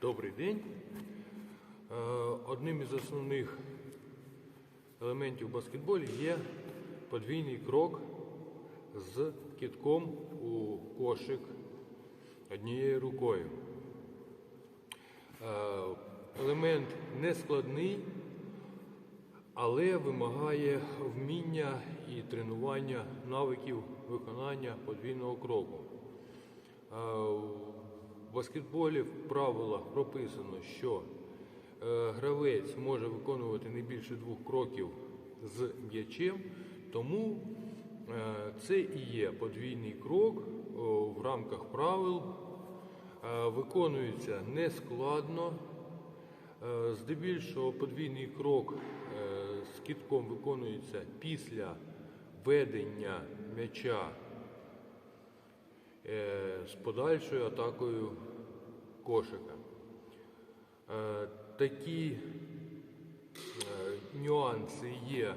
Добрий день. Е, Одним із основних елементів баскетболі є подвійний крок з кітком у кошик однією рукою. Е, Елемент не складний, але вимагає вміння і тренування навиків виконання подвійного кроку. Е, В баскетболі в правилах прописано, що е, гравець може виконувати не більше двох кроків з м'ячем, тому е, це і є подвійний крок о, в рамках правил. Е, Виконується нескладно. Е, Здебільшого подвійний крок е, з кітком виконується після ведення м'яча е, з подальшою атакою кошика. Е, Такі е, нюанси є е,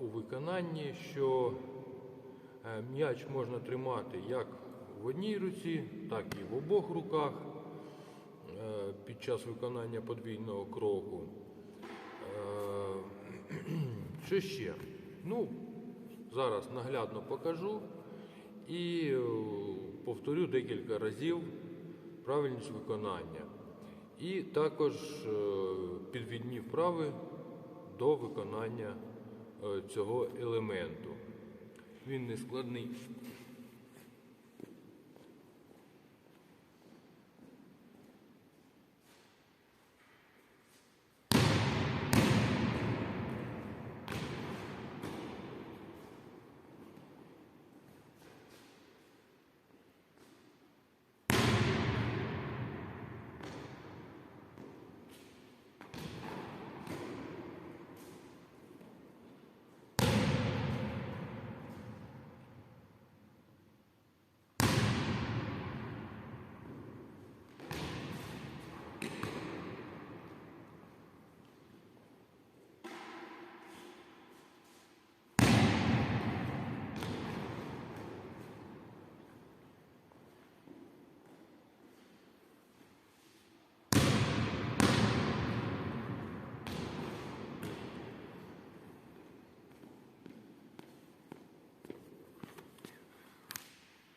у виконанні, що е, м'яч можна тримати як в одній руці, так і в обох руках е, під час виконання подвійного кроку. Е, Що ще? Ну, зараз наглядно покажу і е, повторю декілька разів правильність виконання. І також е, підвідні вправи до виконання е, цього елементу. Він не складний.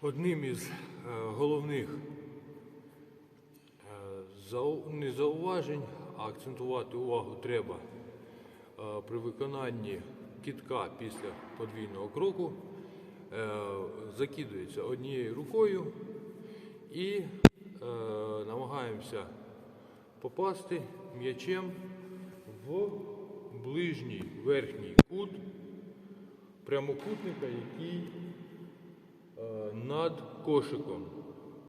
Одним із е, головних е, не зауважень, а акцентувати увагу треба е, при виконанні кітка після подвійного кроку. Закидується однією рукою і намагаємося попасти м'ячем в ближній верхній кут прямокутника, який над кошиком.